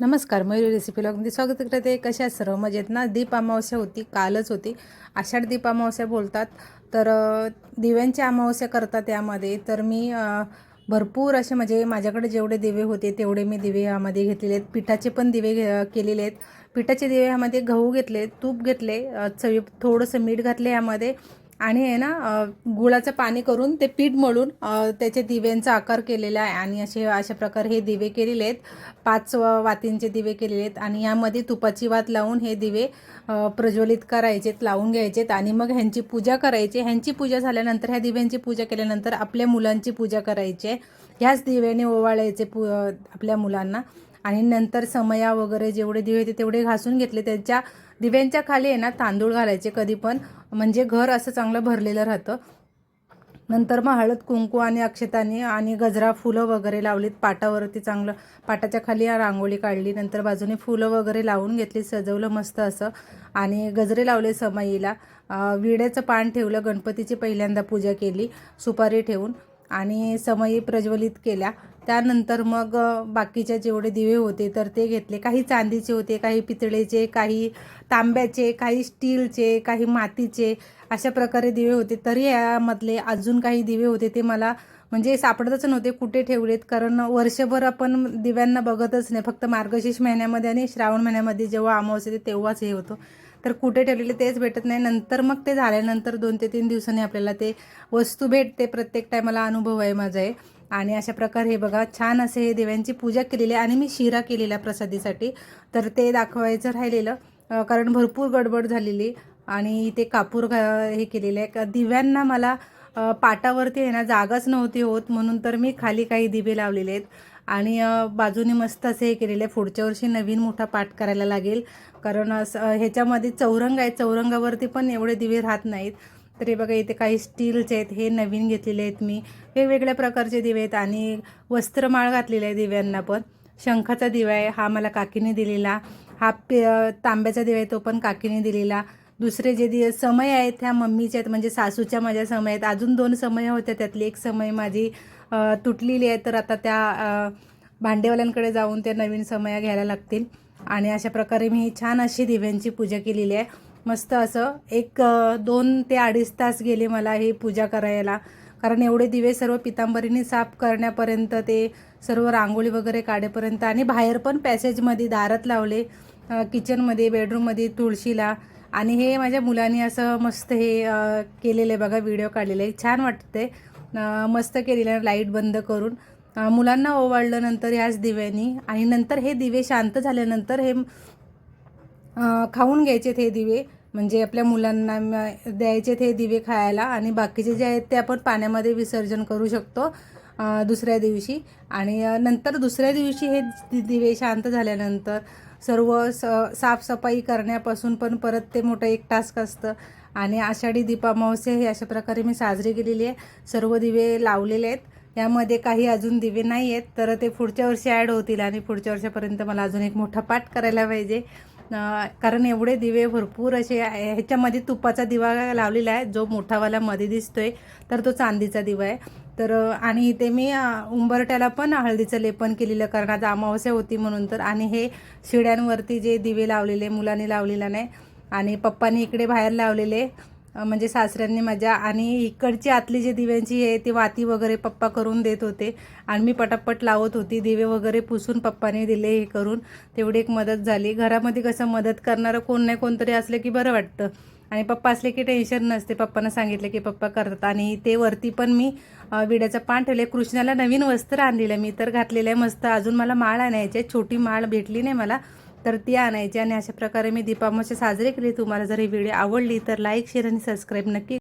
नमस्कार मयुरी रेसिपी लॉगमध्ये स्वागत करते. कशा आहेत? सर्व मजेत ना? दीप अमावस्या होती कालच होती. आषाढ दीप अमावस्या बोलतात. तर दिव्यांची अमावस्या करतात यामध्ये. तर मी भरपूर असे म्हणजे माझ्याकडे जेवढे दिवे होते तेवढे मी दिवे यामध्ये घेतलेले आहेत. पिठाचे पण दिवे घे- केलेले आहेत. पिठाचे दिवे यामध्ये गहू घेतले तूप घेतले चवी थोडंसं मीठ घातले यामध्ये. आणि आहे ना गुळाचं पाणी करून ते पीठ मळून त्याचे दिव्यांचा आकार केलेला आहे. आणि असे अशा प्रकारे हे दिवे केलेले आहेत. पाच वातींचे दिवे केलेले आहेत. आणि यामध्ये तुपाची वात लावून हे दिवे प्रज्वलित करायचेत लावून घ्यायचेत आणि मग ह्यांची पूजा करायची. ह्यांची पूजा झाल्यानंतर ह्या दिव्यांची पूजा केल्यानंतर आपल्या मुलांची पूजा करायची. आहे ह्याच दिव्याने ओवाळायचे पु आपल्या मुलांना. आणि नंतर समया वगैरे जेवढे दिवे होते तेवढे घासून घेतले. त्याच्या दिव्यांच्या खाली आहे ना तांदूळ घालायचे कधी पण. म्हणजे घर असं चांगलं भरलेलं राहतं. नंतर मग हळद कुंकू आणि अक्षताने आणि गजरा फुलं वगैरे लावलीत. पाटावरती चांगलं पाटाच्या खाली रांगोळी काढली. नंतर बाजूने फुलं वगैरे लावून घेतली सजवलं मस्त असं. आणि गजरे लावले समईला. विड्याचं पान ठेवलं गणपतीची पहिल्यांदा पूजा केली सुपारी ठेवून. आणि समई प्रज्वलित केल्या. त्यानंतर मग बाकीचे बाकीच्या जेवढे दिवे होते तर ते घेतले. काही चांदीचे होते काही पितळेचे काही तांब्याचे काही स्टीलचे काही मातीचे अशा प्रकारे दिवे होते. तरी यामधले अजून काही दिवे होते ते मला म्हणजे सापडतच नव्हते कुठे ठेवलेत? कारण वर्षभर आपण दिव्यांना बघतच नाही. फक्त मार्गशीर्ष महिन्यामध्ये आणि श्रावण महिन्यामध्ये जेव्हा अमावस येते तेव्हाच हे होतं. तर कुठे ठेवलेले तेच भेटत नाही. नंतर मग ते झाल्यानंतर दोन ते तीन दिवसांनी आपल्याला ते वस्तू भेटते प्रत्येक टायमाला अनुभव आहे माझा आहे आणि अशा प्रकारे हे बघा छान असे हे देव्यांची पूजा केलेली आहे. आणि मी शिरा केलेला प्रसादीसाठी. तर ते दाखवायचं राहिलेलं कारण भरपूर गडबड झालेली. आणि इथे कापूर घा- हे केलेलं आहे. का दिव्यांना मला पाटावरती आहे ना जागाच नव्हती होत. म्हणून तर मी खाली काही दिवे लावलेले आहेत. आणि बाजूने मस्त असे हे केलेले आहे. पुढच्या वर्षी नवीन मोठा पाठ करायला लागेल. कारण असं ह्याच्यामध्ये चौरंग आहे चौरंगावरती पण एवढे दिवे राहत नाहीत. तर हे बघा इथे काही स्टीलचे आहेत हे नवीन घेतलेले आहेत मी. वेगवेगळ्या प्रकारचे दिवे आहेत आणि वस्त्रमाळ घातलेले आहे दिव्यांना पण. शंखाचा दिवा आहे हा मला काकीने दिलेला. हा पे तांब्याचा दिवा आहे तो पण काकीने दिलेला. दुसरे जे दि समय आहेत त्या मम्मीचे आहेत म्हणजे सासूच्या माझ्या समय आहेत. अजून दोन समय होत्या त्यातली एक समय माझी तुटलेली आहे. तर आता त्या भांडेवाल्यांकडे जाऊन त्या नवीन समया घ्यायला लागतील. आणि अशा प्रकारे मी छान अशी दिव्यांची पूजा केलेली आहे. मस्त असं एक दोन ते अडीच तास गेले मला हे पूजा करायला. कारण एवढे दिवे सर्व पितांबरीने साफ करण्यापर्यंत ते सर्व रांगोळी वगैरे काढेपर्यंत आणि बाहेर पण पॅसेजमध्ये दारात लावले किचनमध्ये बेडरूममध्ये तुळशीला. आणि हे माझ्या मुलांनी असं मस्त हे केलेलं आहे बघा व्हिडिओ काढलेले. छान वाटते मस्त केलेलं लाइट बंद करून. मुलांना ओवाळलं नंतर ह्याच दिव्यांनी आणि नंतर हे दिवे शांत झाल्यानंतर हे खाऊन घ्यायचेत हे दिवे. म्हणजे आपल्या मुलांना द्यायचे द्यायचेत हे दिवे खायला आणि बाकीचे जे आहेत ते आपण पाण्यामध्ये विसर्जन करू शकतो दुसऱ्या दिवशी. आणि नंतर दुसऱ्या दिवशी हे दि- दिवे शांत झाल्यानंतर सर्व स साफसफाई करण्यापासून पण परत ते मोठं एक टास्क असतं. आणि आषाढी दीपामावस्या हे अशा प्रकारे मी साजरी केलेली आहे. सर्व दिवे लावलेले आहेत. यामध्ये काही अजून दिवे नाही आहेत. तर ते पुढच्या वर्षी ॲड होतील आणि पुढच्या वर्षापर्यंत मला अजून एक मोठा पाठ करायला पाहिजे. कारण एवढे दिवे भरपूर असे ह्याच्यामध्ये तुपाचा दिवा लावलेला आहे जो मोठावाला मध्ये दिसतोय तर तो चांदीचा दिवा आहे. तर आणि इथे मी उंबरट्याला पण हळदीचं लेपन केलेलं कारण आज अमावस्या होती म्हणून. तर आणि हे शिड्यांवरती जे दिवे लावलेले मुलांनी लावलेला नाही आणि पप्पांनी इकडे बाहेर लावलेले म्हणजे सासऱ्यांनी माझ्या आणि इकडची आतली जे दिव्यांची आहे ती वाती वगैरे पप्पा करून देत होते. आणि मी पटापट लावत होती. दिवे वगैरे पुसून पप्पाने दिले हे करून. तेवढी एक मदत झाली. घरामध्ये कसं मदत करणारं कोण नाही कोणतरी असलं की बरं वाटतं. आणि पप्पा असले की टेन्शन नसते. पप्पांना सांगितलं की पप्पा करतात. आणि ते वरती पण मी विड्याचं पान ठेवले कृष्णाला नवीन वस्त्र आणलेलं मी तर घातलेलं आहे मस्त. अजून मला माळ आणायची आहे. छोटी माळ भेटली नाही मला. तर ती आणायची आणि अशा प्रकारे मी दीपामावस्या साजरी केली. तुम्हाला जर ही व्हिडिओ आवडली तर लाईक शेअर आणि सबस्क्राईब नक्की